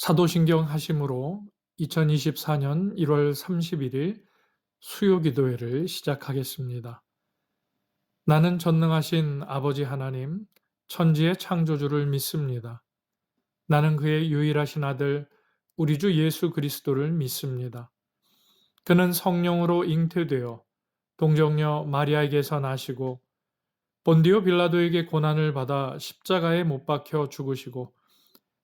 사도신경 하심으로 2024년 1월 31일 수요 기도회를 시작하겠습니다. 나는 전능하신 아버지 하나님, 천지의 창조주를 믿습니다. 나는 그의 유일하신 아들, 우리 주 예수 그리스도를 믿습니다. 그는 성령으로 잉태되어 동정녀 마리아에게서 나시고 본디오 빌라도에게 고난을 받아 십자가에 못 박혀 죽으시고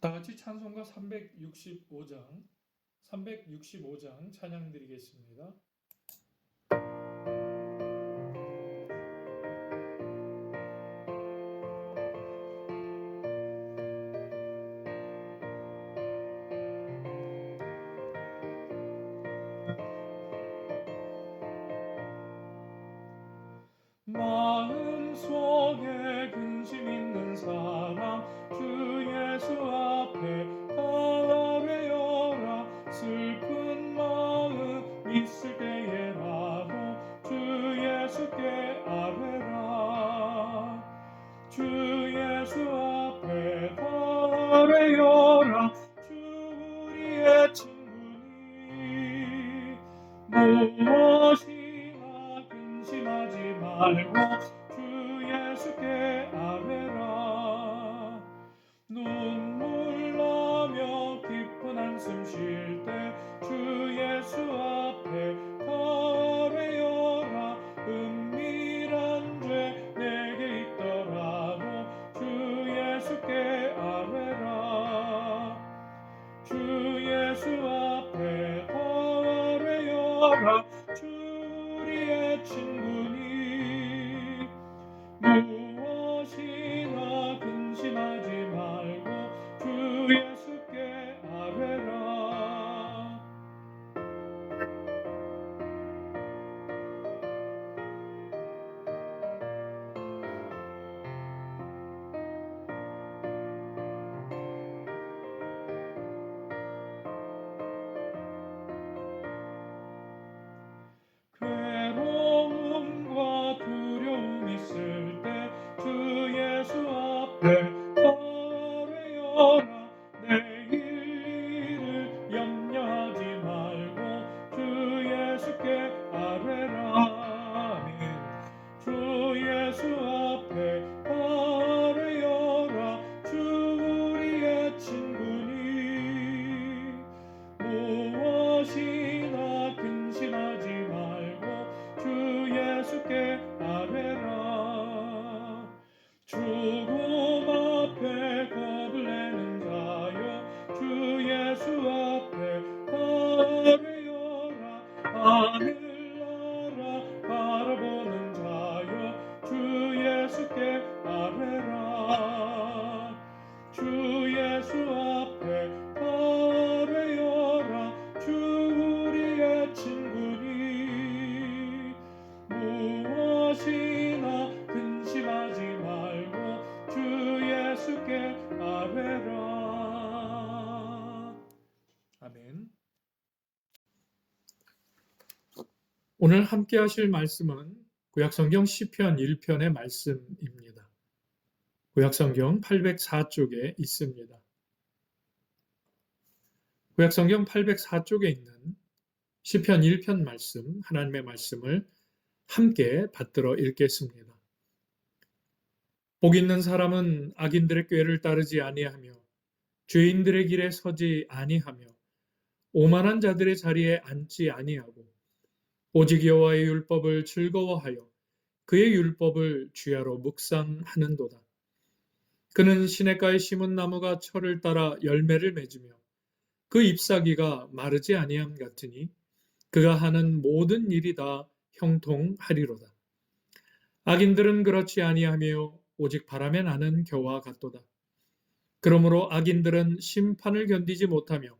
다 같이 찬송가 365장 365장 찬양 드리겠습니다. 함께 하실 말씀은 구약성경 시편 1편의 말씀입니다. 구약성경 804쪽에 있습니다. 구약성경 804쪽에 있는 시편 1편 말씀, 하나님의 말씀을 함께 받들어 읽겠습니다. 복 있는 사람은 악인들의 꾀를 따르지 아니하며 죄인들의 길에 서지 아니하며 오만한 자들의 자리에 앉지 아니하고 오직 여호와의 율법을 즐거워하여 그의 율법을 주야로 묵상하는도다. 그는 시냇가에 심은 나무가 철을 따라 열매를 맺으며 그 잎사귀가 마르지 아니함 같으니 그가 하는 모든 일이 다 형통하리로다. 악인들은 그렇지 아니하며 오직 바람에 나는 겨와 같도다. 그러므로 악인들은 심판을 견디지 못하며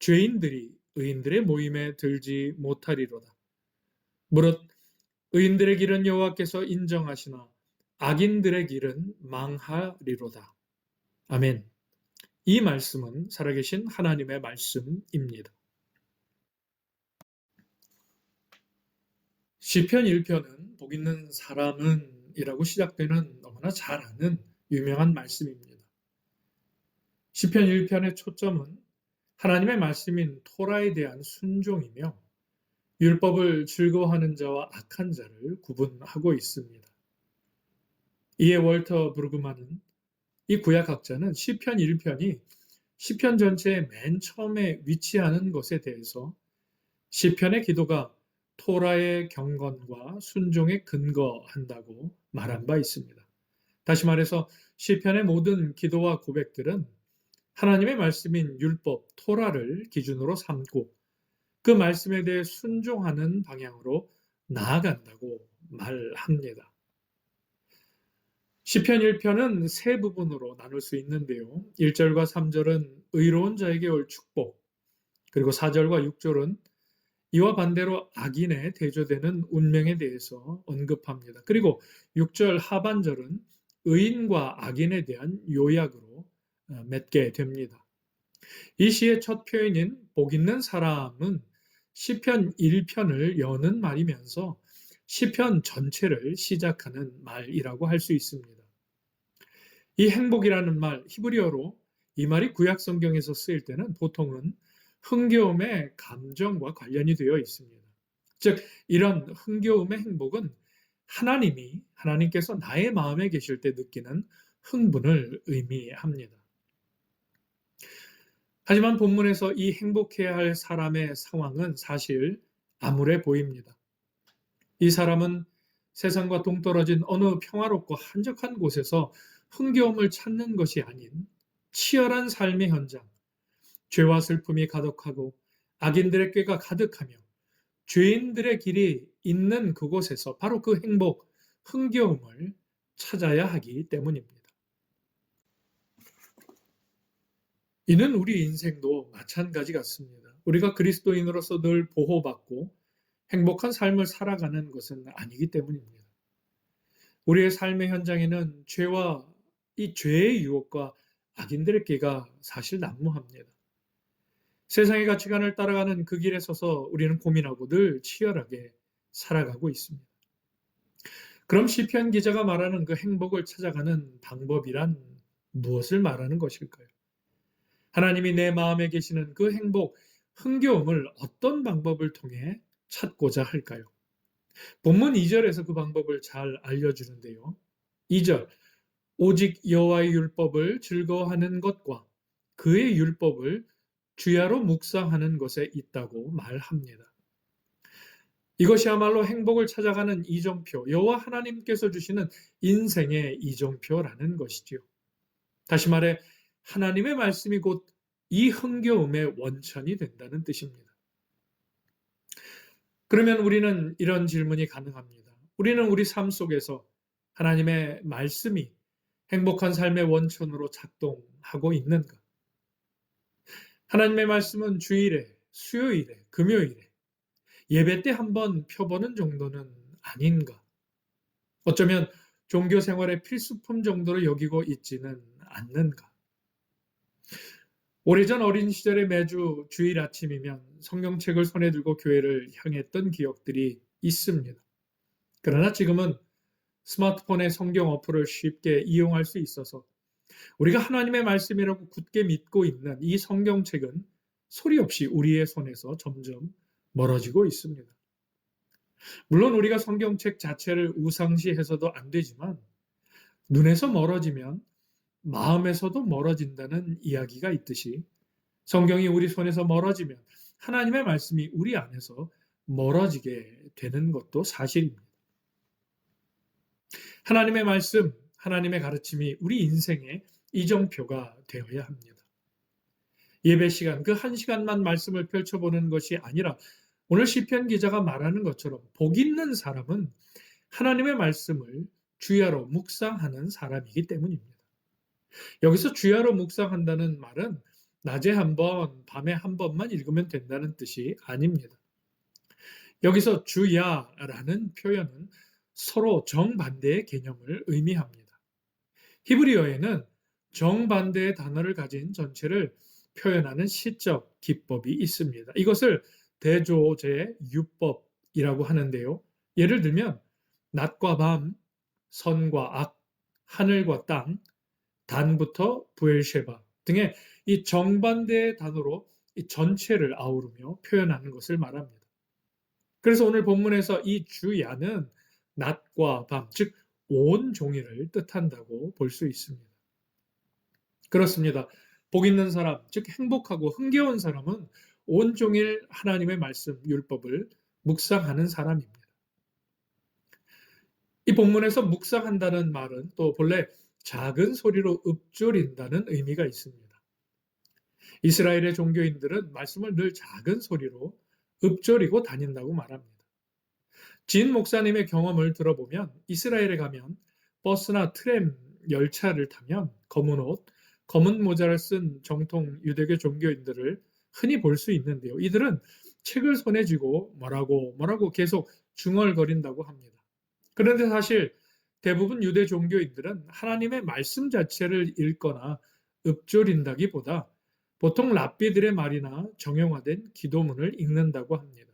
죄인들이 의인들의 모임에 들지 못하리로다. 무릇 의인들의 길은 여호와께서 인정하시나 악인들의 길은 망하리로다. 아멘. 이 말씀은 살아계신 하나님의 말씀입니다. 시편 1편은 복 있는 사람은 이라고 시작되는 너무나 잘 아는 유명한 말씀입니다. 시편 1편의 초점은 하나님의 말씀인 토라에 대한 순종이며 율법을 즐거워하는 자와 악한 자를 구분하고 있습니다. 이에 월터 브루그만은 이 구약학자는 시편 1편이 시편 전체의 맨 처음에 위치하는 것에 대해서 시편의 기도가 토라의 경건과 순종에 근거한다고 말한 바 있습니다. 다시 말해서 시편의 모든 기도와 고백들은 하나님의 말씀인 율법 토라를 기준으로 삼고 그 말씀에 대해 순종하는 방향으로 나아간다고 말합니다. 시편 1편은 세 부분으로 나눌 수 있는데요. 1절과 3절은 의로운 자에게 올 축복, 그리고 4절과 6절은 이와 반대로 악인에 대조되는 운명에 대해서 언급합니다. 그리고 6절 하반절은 의인과 악인에 대한 요약으로 어, 맺게 됩니다. 이 시의 첫 표현인 복 있는 사람은 시편 1편을 여는 말이면서 시편 전체를 시작하는 말이라고 할 수 있습니다. 이 행복이라는 말 히브리어로 이 말이 구약 성경에서 쓰일 때는 보통은 흥겨움의 감정과 관련이 되어 있습니다. 즉 이런 흥겨움의 행복은 하나님이 하나님께서 나의 마음에 계실 때 느끼는 흥분을 의미합니다. 하지만 본문에서 이 행복해야 할 사람의 상황은 사실 암울해 보입니다. 이 사람은 세상과 동떨어진 어느 평화롭고 한적한 곳에서 흥겨움을 찾는 것이 아닌 치열한 삶의 현장, 죄와 슬픔이 가득하고 악인들의 꾀가 가득하며 죄인들의 길이 있는 그곳에서 바로 그 행복, 흥겨움을 찾아야 하기 때문입니다. 이는 우리 인생도 마찬가지 같습니다. 우리가 그리스도인으로서 늘 보호받고 행복한 삶을 살아가는 것은 아니기 때문입니다. 우리의 삶의 현장에는 죄와 이 죄의 유혹과 악인들의 끼가 사실 난무합니다. 세상의 가치관을 따라가는 그 길에 서서 우리는 고민하고 늘 치열하게 살아가고 있습니다. 그럼 시편 기자가 말하는 그 행복을 찾아가는 방법이란 무엇을 말하는 것일까요? 하나님이 내 마음에 계시는 그 행복, 흥겨움을 어떤 방법을 통해 찾고자 할까요? 본문 2절에서 그 방법을 잘 알려주는데요. 2절, 오직 여호와의 율법을 즐거워하는 것과 그의 율법을 주야로 묵상하는 것에 있다고 말합니다. 이것이야말로 행복을 찾아가는 이정표, 여호와 하나님께서 주시는 인생의 이정표라는 것이지요. 다시 말해 하나님의 말씀이 곧 이 흥겨움의 원천이 된다는 뜻입니다. 그러면 우리는 이런 질문이 가능합니다. 우리는 우리 삶 속에서 하나님의 말씀이 행복한 삶의 원천으로 작동하고 있는가? 하나님의 말씀은 주일에, 수요일에, 금요일에 예배 때 한 번 펴보는 정도는 아닌가? 어쩌면 종교 생활의 필수품 정도로 여기고 있지는 않는가? 오래전 어린 시절에 매주 주일 아침이면 성경책을 손에 들고 교회를 향했던 기억들이 있습니다. 그러나 지금은 스마트폰의 성경 어플을 쉽게 이용할 수 있어서 우리가 하나님의 말씀이라고 굳게 믿고 있는 이 성경책은 소리 없이 우리의 손에서 점점 멀어지고 있습니다. 물론 우리가 성경책 자체를 우상시해서도 안 되지만 눈에서 멀어지면 마음에서도 멀어진다는 이야기가 있듯이 성경이 우리 손에서 멀어지면 하나님의 말씀이 우리 안에서 멀어지게 되는 것도 사실입니다. 하나님의 말씀, 하나님의 가르침이 우리 인생의 이정표가 되어야 합니다. 예배 시간 그 한 시간만 말씀을 펼쳐보는 것이 아니라 오늘 시편 기자가 말하는 것처럼 복 있는 사람은 하나님의 말씀을 주야로 묵상하는 사람이기 때문입니다. 여기서 주야로 묵상한다는 말은 낮에 한 번, 밤에 한 번만 읽으면 된다는 뜻이 아닙니다. 여기서 주야라는 표현은 서로 정반대의 개념을 의미합니다. 히브리어에는 정반대의 단어를 가진 전체를 표현하는 시적 기법이 있습니다. 이것을 대조제 유법이라고 하는데요. 예를 들면 낮과 밤, 선과 악, 하늘과 땅, 단부터 부엘셰바 등의 이 정반대의 단어로 이 전체를 아우르며 표현하는 것을 말합니다. 그래서 오늘 본문에서 이 주야는 낮과 밤, 즉 온 종일을 뜻한다고 볼 수 있습니다. 그렇습니다. 복 있는 사람, 즉 행복하고 흥겨운 사람은 온 종일 하나님의 말씀, 율법을 묵상하는 사람입니다. 이 본문에서 묵상한다는 말은 또 본래 작은 소리로 읊조린다는 의미가 있습니다. 이스라엘의 종교인들은 말씀을 늘 작은 소리로 읊조리고 다닌다고 말합니다. 진 목사님의 경험을 들어보면 이스라엘에 가면 버스나 트램 열차를 타면 검은 옷, 검은 모자를 쓴 정통 유대교 종교인들을 흔히 볼 수 있는데요. 이들은 책을 손에 쥐고 뭐라고 뭐라고 계속 중얼거린다고 합니다. 그런데 사실 대부분 유대 종교인들은 하나님의 말씀 자체를 읽거나 읊조린다기보다 보통 랍비들의 말이나 정형화된 기도문을 읽는다고 합니다.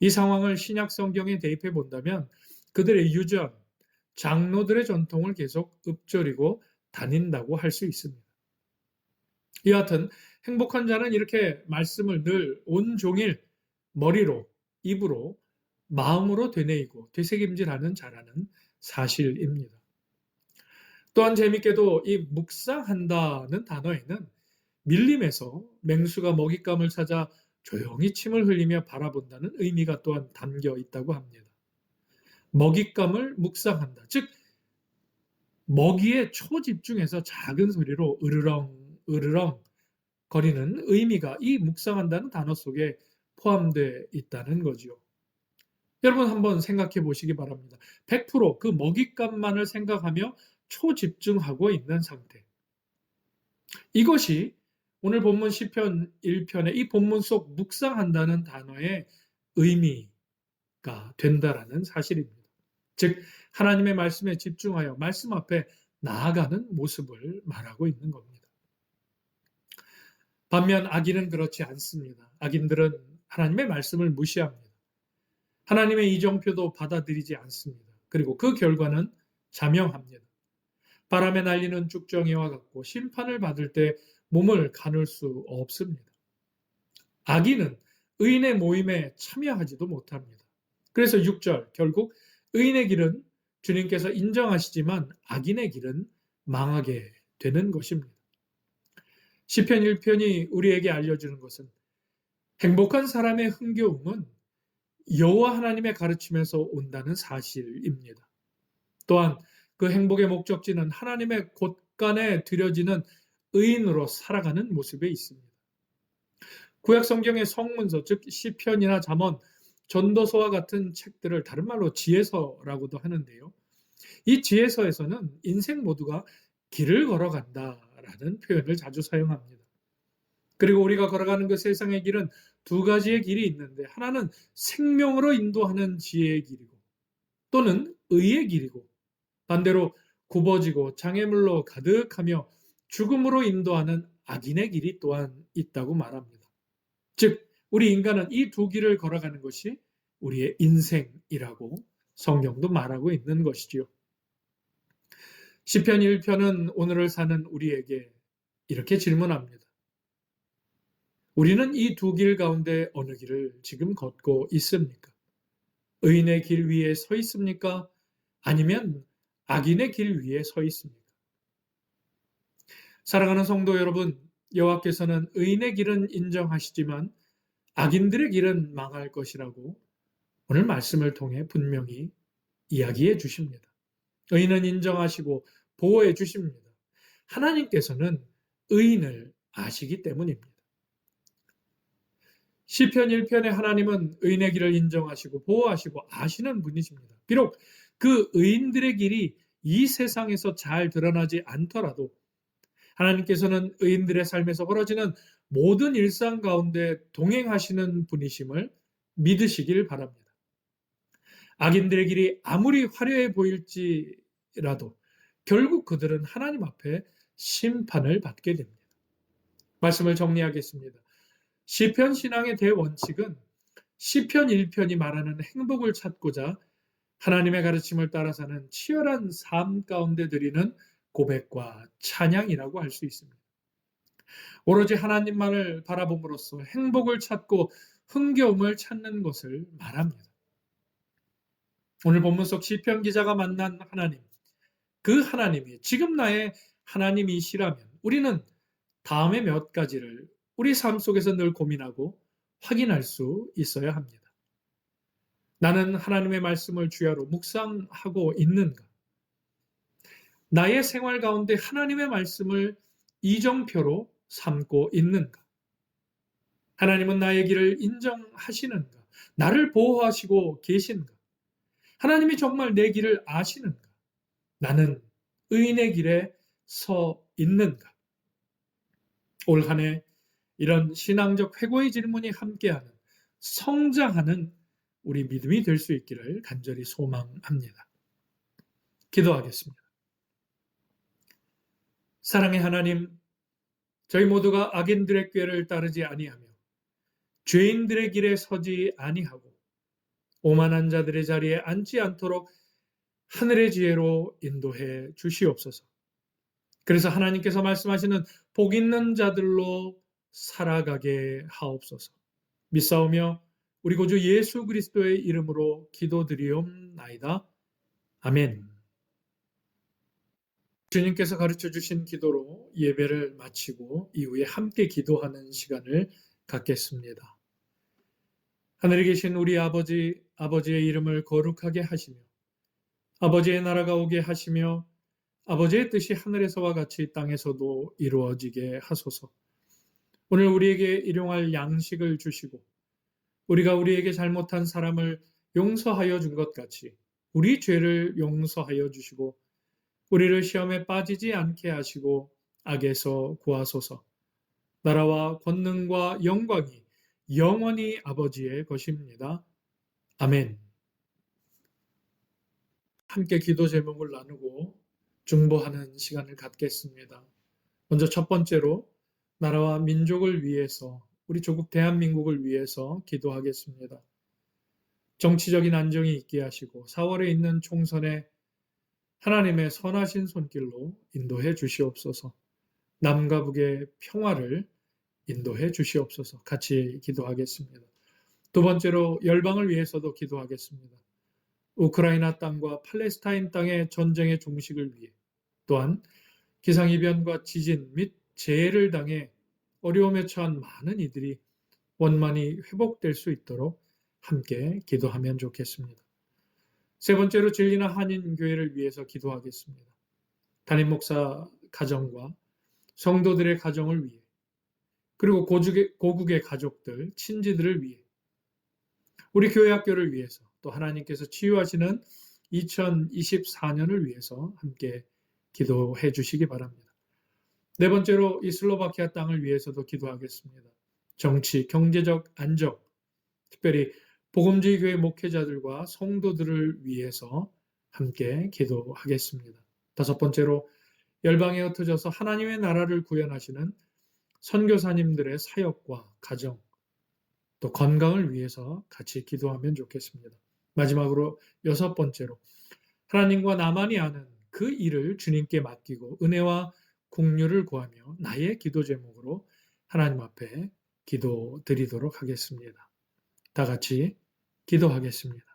이 상황을 신약 성경에 대입해 본다면 그들의 유전, 장로들의 전통을 계속 읊조리고 다닌다고 할 수 있습니다. 여하튼 행복한 자는 이렇게 말씀을 늘 온종일 머리로, 입으로, 마음으로 되뇌이고 되새김질하는 자라는 사실입니다. 또한 재밌게도 이 묵상한다는 단어에는 밀림에서 맹수가 먹잇감을 찾아 조용히 침을 흘리며 바라본다는 의미가 또한 담겨 있다고 합니다. 먹잇감을 묵상한다. 즉, 먹이에 초집중해서 작은 소리로 으르렁, 으르렁 거리는 의미가 이 묵상한다는 단어 속에 포함되어 있다는 거지요. 여러분 한번 생각해 보시기 바랍니다. 100%그 먹잇감만을 생각하며 초집중하고 있는 상태. 이것이 오늘 본문 시편 1편의 이 본문 속 묵상한다는 단어의 의미가 된다라는 사실입니다. 즉 하나님의 말씀에 집중하여 말씀 앞에 나아가는 모습을 말하고 있는 겁니다. 반면 악인은 그렇지 않습니다. 악인들은 하나님의 말씀을 무시합니다. 하나님의 이정표도 받아들이지 않습니다. 그리고 그 결과는 자명합니다. 바람에 날리는 쭉정이와 같고 심판을 받을 때 몸을 가눌 수 없습니다. 악인은 의인의 모임에 참여하지도 못합니다. 그래서 6절 결국 의인의 길은 주님께서 인정하시지만 악인의 길은 망하게 되는 것입니다. 시편 1편이 우리에게 알려주는 것은 행복한 사람의 흥겨움은 여호와 하나님의 가르침에서 온다는 사실입니다. 또한 그 행복의 목적지는 하나님의 곳간에 들여지는 의인으로 살아가는 모습에 있습니다. 구약 성경의 성문서 즉 시편이나 잠언, 전도서와 같은 책들을 다른 말로 지혜서라고도 하는데요. 이 지혜서에서는 인생 모두가 길을 걸어간다라는 표현을 자주 사용합니다. 그리고 우리가 걸어가는 그 세상의 길은 두 가지의 길이 있는데 하나는 생명으로 인도하는 지혜의 길이고 또는 의의 길이고 반대로 굽어지고 장애물로 가득하며 죽음으로 인도하는 악인의 길이 또한 있다고 말합니다. 즉 우리 인간은 이 두 길을 걸어가는 것이 우리의 인생이라고 성경도 말하고 있는 것이지요. 시편 1편은 오늘을 사는 우리에게 이렇게 질문합니다. 우리는 이 두 길 가운데 어느 길을 지금 걷고 있습니까? 의인의 길 위에 서 있습니까? 아니면 악인의 길 위에 서 있습니까? 사랑하는 성도 여러분, 여호와께서는 의인의 길은 인정하시지만 악인들의 길은 망할 것이라고 오늘 말씀을 통해 분명히 이야기해 주십니다. 의인은 인정하시고 보호해 주십니다. 하나님께서는 의인을 아시기 때문입니다. 시편 1편에 하나님은 의인의 길을 인정하시고 보호하시고 아시는 분이십니다. 비록 그 의인들의 길이 이 세상에서 잘 드러나지 않더라도 하나님께서는 의인들의 삶에서 벌어지는 모든 일상 가운데 동행하시는 분이심을 믿으시길 바랍니다. 악인들의 길이 아무리 화려해 보일지라도 결국 그들은 하나님 앞에 심판을 받게 됩니다. 말씀을 정리하겠습니다. 시편 신앙의 대원칙은 시편 1편이 말하는 행복을 찾고자 하나님의 가르침을 따라 사는 치열한 삶 가운데 드리는 고백과 찬양이라고 할 수 있습니다. 오로지 하나님만을 바라봄으로써 행복을 찾고 흥겨움을 찾는 것을 말합니다. 오늘 본문 속 시편 기자가 만난 하나님, 그 하나님이 지금 나의 하나님이시라면 우리는 다음에 몇 가지를 우리 삶 속에서 늘 고민하고 확인할 수 있어야 합니다. 나는 하나님의 말씀을 주야로 묵상하고 있는가? 나의 생활 가운데 하나님의 말씀을 이정표로 삼고 있는가? 하나님은 나의 길을 인정하시는가? 나를 보호하시고 계신가? 하나님이 정말 내 길을 아시는가? 나는 의인의 길에 서 있는가? 올 한해 이런 신앙적 회고의 질문이 함께하는 성장하는 우리 믿음이 될 수 있기를 간절히 소망합니다. 기도하겠습니다. 사랑의 하나님, 저희 모두가 악인들의 꾀를 따르지 아니하며 죄인들의 길에 서지 아니하고 오만한 자들의 자리에 앉지 않도록 하늘의 지혜로 인도해 주시옵소서. 그래서 하나님께서 말씀하시는 복 있는 자들로 살아가게 하옵소서. 믿사오며 우리 구주 예수 그리스도의 이름으로 기도드리옵나이다. 아멘. 주님께서 가르쳐 주신 기도로 예배를 마치고 이후에 함께 기도하는 시간을 갖겠습니다. 하늘에 계신 우리 아버지, 아버지의 이름을 거룩하게 하시며, 아버지의 나라가 오게 하시며, 아버지의 뜻이 하늘에서와 같이 땅에서도 이루어지게 하소서. 오늘 우리에게 일용할 양식을 주시고, 우리가 우리에게 잘못한 사람을 용서하여 준 것 같이 우리 죄를 용서하여 주시고, 우리를 시험에 빠지지 않게 하시고, 악에서 구하소서. 나라와 권능과 영광이 영원히 아버지의 것입니다. 아멘. 함께 기도 제목을 나누고 중보하는 시간을 갖겠습니다. 먼저 첫 번째로 나라와 민족을 위해서 우리 조국 대한민국을 위해서 기도하겠습니다. 정치적인 안정이 있게 하시고 4월에 있는 총선에 하나님의 선하신 손길로 인도해 주시옵소서. 남과 북의 평화를 인도해 주시옵소서. 같이 기도하겠습니다. 두 번째로 열방을 위해서도 기도하겠습니다. 우크라이나 땅과 팔레스타인 땅의 전쟁의 종식을 위해 또한 기상이변과 지진 및 재해를 당해 어려움에 처한 많은 이들이 원만히 회복될 수 있도록 함께 기도하면 좋겠습니다. 세 번째로 진리나 한인교회를 위해서 기도하겠습니다. 담임 목사 가정과 성도들의 가정을 위해 그리고 고국의, 고국의 가족들, 친지들을 위해 우리 교회 학교를 위해서 또 하나님께서 치유하시는 2024년을 위해서 함께 기도해 주시기 바랍니다. 네 번째로 이 슬로바키아 땅을 위해서도 기도하겠습니다. 정치, 경제적 안정, 특별히 복음주의 교회 목회자들과 성도들을 위해서 함께 기도하겠습니다. 다섯 번째로 열방에 흩어져서 하나님의 나라를 구현하시는 선교사님들의 사역과 가정, 또 건강을 위해서 같이 기도하면 좋겠습니다. 마지막으로 여섯 번째로 하나님과 나만이 아는 그 일을 주님께 맡기고 은혜와 국류를 구하며 나의 기도 제목으로 하나님 앞에 기도 드리도록 하겠습니다. 다 같이 기도하겠습니다.